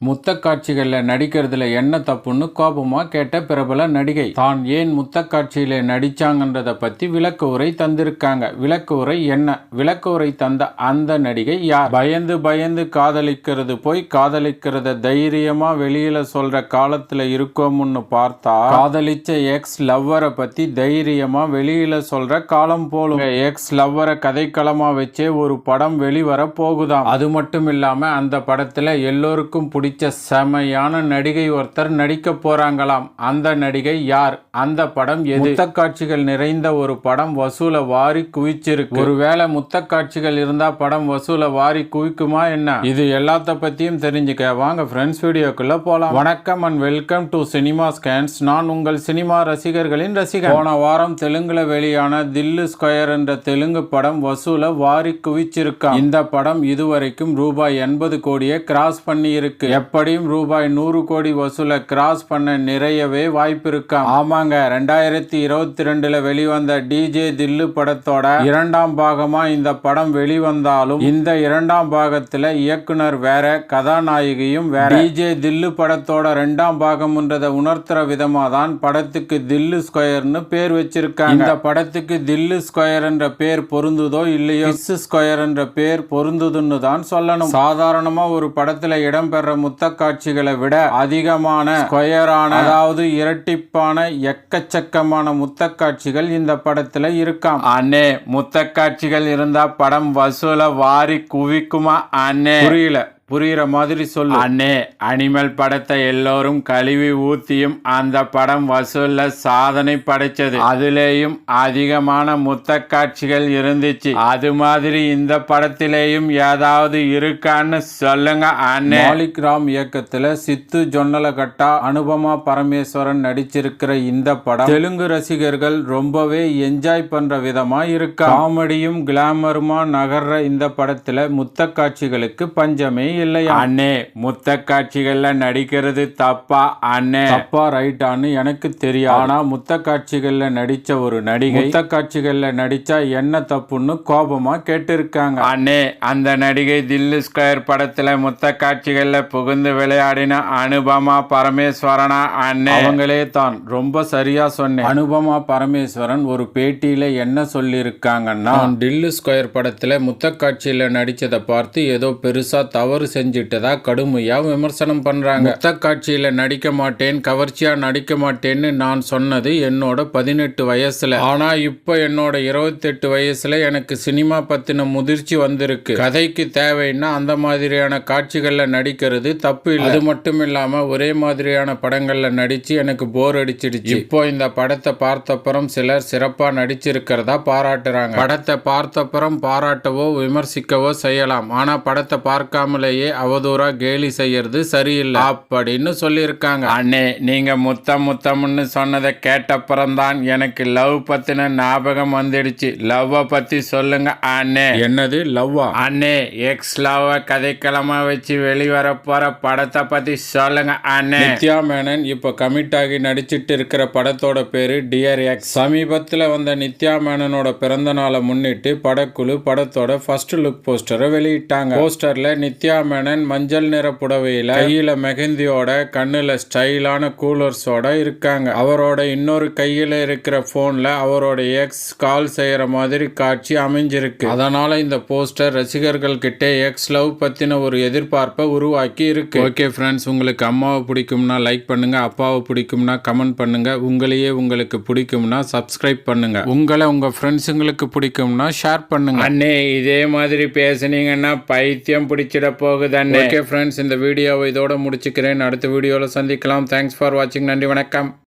முத்த காட்சிகளில் நடிக்கிறதுல என்ன தப்புன்னு கோபமாக கேட்ட பிரபல நடிகை. தான் ஏன் முத்த காட்சியில நடிச்சாங்கன்றத பற்றி விளக்க உரை தந்திருக்காங்க. விளக்கு உரை என்ன? விளக்கு உரை தந்த அந்த நடிகை யார்? பயந்து பயந்து காதலிக்கிறது போய் காதலிக்கிறத தைரியமாக வெளியில் சொல்கிற காலத்தில் இருக்கோம்னு பார்த்தா காதலிச்ச எக்ஸ் லவ்வரை பற்றி தைரியமாக வெளியில் சொல்கிற காலம் போலும். எக்ஸ் லவ்வரை கதைக்களமாக வச்சே ஒரு படம் வெளிவர போகுதாம். அது மட்டும் இல்லாமல் அந்த படத்தில் எல்லோருக்கும் பிடி பிடிச்ச செமையான நடிகை ஒருத்தர் நடிக்க போறாங்களாம். அந்த நடிகை யார்? அந்த படம் எது? முத்த காட்சிகள் நிறைந்த ஒரு படம் வசூல வாரி குவிச்சிருக்கு. ஒருவேளை முத்த காட்சிகள் இருந்தா படம் வசூல வாரி குவிக்குமா என்ன? இது எல்லாத்த பத்தியும் தெரிஞ்சுக்க வாங்க ஃப்ரெண்ட்ஸ் வீடியோக்குள்ள போலாம். வணக்கம் and welcome to cinema scans நான் உங்கள் சினிமா ரசிகர்களின் ரசிகர் போன வாரம் தெலுங்குல வெளியான தில்லு ஸ்கொயர் என்ற தெலுங்கு படம் வசூல வாரி குவிச்சிருக்கான் இந்த படம் இதுவரைக்கும் ரூபாய் எண்பது கோடியை கிராஸ் பண்ணி இருக்கு எப்படியும் ரூபாய் நூறு கோடி வசூலை கிராஸ் பண்ண நிறையவே வாய்ப்பு இருக்கா ஆமாங்க. ரெண்டாயிரத்தி இருபத்தி ரெண்டுல வெளிவந்த டிஜே தில்லு படத்தோட இரண்டாம் பாகமா இந்த படம் வெளிவந்தாலும் இந்த இரண்டாம் பாகத்துல இயக்குனர் வேற கதாநாயகியும் வேற. டிஜே தில்லு படத்தோட ரெண்டாம் பாகம்ன்றதை உணர்த்துற விதமா தான் படத்துக்கு தில்லு ஸ்கொயர்னு பேர் வச்சிருக்காங்க. இந்த படத்துக்கு தில்லு ஸ்கொயர் என்ற பேர் பொருந்துதோ இல்லையோ? ஸ்கொயர் என்ற பேர் பொருந்துதுன்னு தான் சொல்லணும். சாதாரணமா ஒரு படத்துல இடம்பெற முத்த காட்சிகளை விட அதிகமான ஸ்கொயரான அதாவது இரட்டிப்பான எக்கச்சக்கமான முத்த காட்சிகள் இந்த படத்துல இருக்காம். அண்ணே முத்த காட்சிகள் இருந்தா படம் வசூல வாரி குவிக்குமா? அண்ணே. புரியல. புரியுற மாதிரி சொல்லு. அண்ணே அனிமல் படத்தை எல்லோரும் கழுவி ஊத்தியும் அந்த படம் வசூல்ல சாதனை படைச்சது. அதுலேயும் அதிகமான முத்த காட்சிகள் இருந்துச்சு. அது மாதிரி இந்த படத்திலேயும் ஏதாவது இருக்கான்னு சொல்லுங்க அண்ணே. மாலிக் ராம் இயக்கத்துல சித்து ஜொன்னலகட்டா அனுபமா பரமேஸ்வரன் நடிச்சிருக்கிற இந்த படம் தெலுங்கு ரசிகர்கள் ரொம்பவே என்ஜாய் பண்ற விதமா இருக்கா? காமெடியும் கிளாமருமா நகர்ற இந்த படத்துல முத்த காட்சிகளுக்கு பஞ்சமே இல்லையா? அண்ணே முத்த காட்சிகள்ல நடிக்கிறது தப்பா அண்ணே? தப்பா ரைட்டான்னு எனக்கு தெரியும் ஆனா முத்த காட்சிகள்ல நடிச்ச ஒரு நடிகை முத்த காட்சிகள்ல நடிச்சா என்ன தப்புன்னு கோபமா கேட்டிருக்காங்க. அண்ணே அந்த நடிகை தில்லு ஸ்கொயர் படத்துல முத்த காட்சிகள்ல புகுந்து விளையாடின அனுபமா பரமேஸ்வரனா? அண்ணே. அவங்களே தான். ரொம்ப சரியா சொன்னேன். அனுபமா பரமேஸ்வரன் ஒரு பேட்டியில என்ன சொல்லியிருக்காங்கன்னா நான் டில்லு ஸ்கொயர் படத்துல முத்த காட்சியில நடிச்சதை பார்த்து ஏதோ பெருசா தவறு செஞ்சுட்டதா கடுமையாக விமர்சனம் பண்ணுறாங்க முத்த நடிக்க மாட்டேன் கவர்ச்சியாக நடிக்க மாட்டேன்னு நான் சொன்னது என்னோட பதினெட்டு வயசுல. ஆனால் இப்போ என்னோட இருபத்தெட்டு வயசுல எனக்கு சினிமா பற்றின முதிர்ச்சி வந்திருக்கு. கதைக்கு தேவைன்னா அந்த மாதிரியான காட்சிகளில் நடிக்கிறது தப்பு இல்லை. அது மட்டும் இல்லாமல் ஒரே மாதிரியான படங்களில் நடித்து எனக்கு போர் அடிச்சிடுச்சு. இப்போ இந்த படத்தை பார்த்தப்புறம் சிலர் சிறப்பாக நடிச்சிருக்கிறதா பாராட்டுறாங்க. படத்தை பார்த்தப்புறம் பாராட்டவோ விமர்சிக்கவோ செய்யலாம். ஆனால் படத்தை பார்க்காமலேயே அவதூறா கேலி செய்யறது சரியில்லை. அப்படின்னு சொல்லியிருக்காங்க. அண்ணே நீங்க முத்தம் முத்தம்னு சொன்னதை கேட்டப்புறம் தான் எனக்கு லவ் பத்தின ஞாபகம் வந்துடுச்சு. லவ்வ பத்தி சொல்லுங்க அண்ணே. என்னது லவ்வா? அண்ணே எக்ஸ் லவ் கதைக்களமா வச்சு வெளிவர போற படத்தை பத்தி சொல்லுங்க அண்ணே. நித்யா மேனன் இப்ப கமிட் ஆகி நடிச்சிட்டு இருக்கிற படத்தோட பேரு டியர் எக்ஸ் சமீபத்துல வந்த நித்யா மேனனோட பிறந்த நாளை முன்னிட்டு படக்குழு படத்தோட ஃபர்ஸ்ட் லுக் போஸ்டரை வெளியிட்டாங்க. போஸ்டர்ல நித்யா மேனன் மஞ்சள் நிற புடவையில கையில மெஹந்தியோட கண்ணுல ஸ்டைலான கூலர்ஸோட இருக்காங்க. அவரோட இன்னொரு கையில இருக்கிற போன்ல அவரோட எக்ஸ் கால் செய்யற மாதிரி காட்சி அமைஞ்சிருக்கு. அதனால இந்த போஸ்டர் ரசிகர்கள் கிட்ட எக்ஸ் லவ் பத்தின ஒரு எதிர்பார்ப்பை உருவாக்கி இருக்கு. ஓகே ஃப்ரெண்ட்ஸ் உங்களுக்கு அம்மாவை பிடிக்கும்னா லைக் பண்ணுங்க அப்பாவை பிடிக்கும்னா கமெண்ட் பண்ணுங்க உங்களையே உங்களுக்கு பிடிக்கும்னா சப்ஸ்கிரைப் பண்ணுங்க. உங்களை உங்க ஃப்ரெண்ட்ஸுங்களுக்கு பிடிக்கும்னா ஷேர் பண்ணுங்க. அண்ணே இதே மாதிரி பேசுனீங்கன்னா பைத்தியம் பிடிச்சிட போகுது. அண்ணே ஓகே ஃப்ரெண்ட்ஸ் இந்த வீடியோவை இதோட முடிச்சுக்கிறேன். அடுத்த வீடியோவில் சந்திக்கலாம். தேங்க்ஸ் ஃபார் வாட்சிங் நன்றி வணக்கம்.